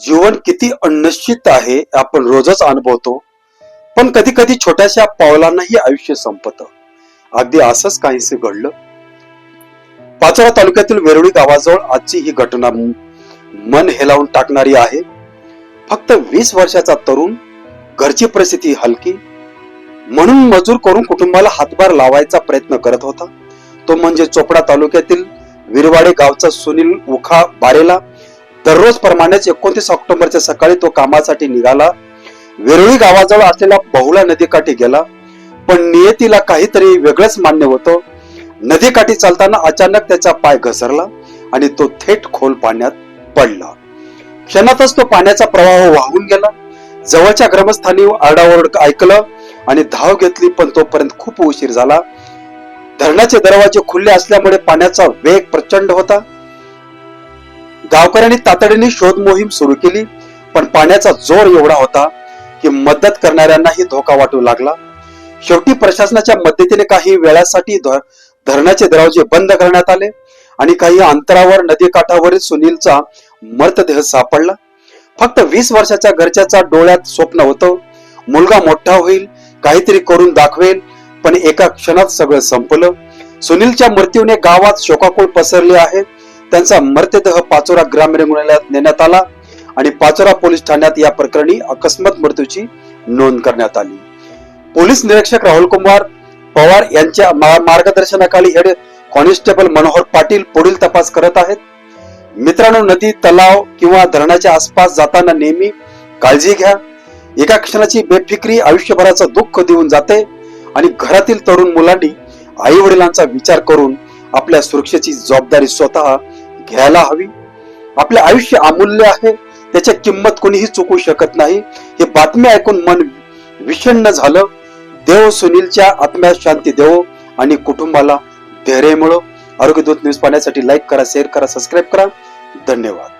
जीवन किती अनिश्चित आहे आपण रोजच अनुभवतो. पण कधी कधी छोट्याशा पावलांनाही आयुष्य संपत. अगदी असंच काहीसे घडलं. पाचोरा तालुक्यातील वेरुळी गावाजवळ आजची ही घटना मन हेलावून टाकणारी आहे. फक्त वीस वर्षाचा तरुण घरची परिस्थिती हलकी म्हणून मजूर करून कुटुंबाला हातभार लावायचा प्रयत्न करत होता. तो म्हणजे चोपडा तालुक्यातील विरवाडे गावचा सुनील उखा बारेला. दररोज प्रमाणेच एकोणतीस ऑक्टोबरच्या सकाळी तो कामासाठी निघाला. वेरुळी गावाजवळ असलेल्या बहुला नदीकाठी गेला. पण नियतीला काहीतरी वेगळंच मान्य होतं. नदीकाठी चालताना अचानक त्याचा पाय घसरला आणि तो थेट खोल पाण्यात पडला. क्षणातच तो पाण्याचा प्रवाह वाहून गेला. जवळच्या ग्रामस्थांनी आरडाओरड ऐकलं आणि धाव घेतली पण तोपर्यंत खूप उशीर झाला. धरणाचे दरवाजे खुले असल्यामुळे पाण्याचा वेग प्रचंड होता. गावकऱ्यांनी तातडीने शोध मोहीम सुरू केली पण पाण्याचा जोर एवढा होता की मदत करणाऱ्यांनाही धोका वाटू लागला. शेवटी प्रशासनाच्या मदतीने काही वेळासाठी धरणाचे दरवाजे बंद करण्यात आले आणि काही अंतरावर नदीकाठावरील सुनीलचा मृतदेह सापडला. फक्त वीस वर्षाच्या घरच्याचा डोळ्यात स्वप्न होतं मुलगा मोठा होईल काहीतरी करून दाखवेल पण एका क्षणात सगळं संपलं. सुनीलच्या मृत्यूने गावात शोकाकुळ पसरले आहे. त्यांचा मृतदेह पाचोरा ग्रामीण रुग्णालयात नेण्यात आला आणि पाचोरा पोलीस ठाण्यात या प्रकरणी अकस्मात मृत्यूची नोंद करण्यात आली. पोलीस निरीक्षक राहुल कुमार पवार यांच्या मार्गदर्शनाखाली हेड कॉन्स्टेबल मनोहर पाटील पुढील तपास करत आहेत. मित्रांनो नदी तलाव किंवा धरणाच्या आसपास जाताना नेहमी काळजी घ्या. एका क्षणाची बेफिक्री आयुष्यभराचं दुःख देऊन जाते आणि घरातील तरुण मुलांनी आई वडिलांचा विचार करून आपल्या सुरक्षेची जबाबदारी स्वतः घ्यायला हवी. आपले आयुष्य अमूल्य आहे. त्याची किंमत कोणीही चुकू शकत नाही. हे बातमी ऐकून मन विषण्ण झालं. देव सुनीलच्या आत्म्यात शांती देव आणि कुटुंबाला धैर्य मिळो. आरोग्य दूत न्यूज पाहण्यासाठी लाईक करा शेअर करा सबस्क्राईब करा. धन्यवाद.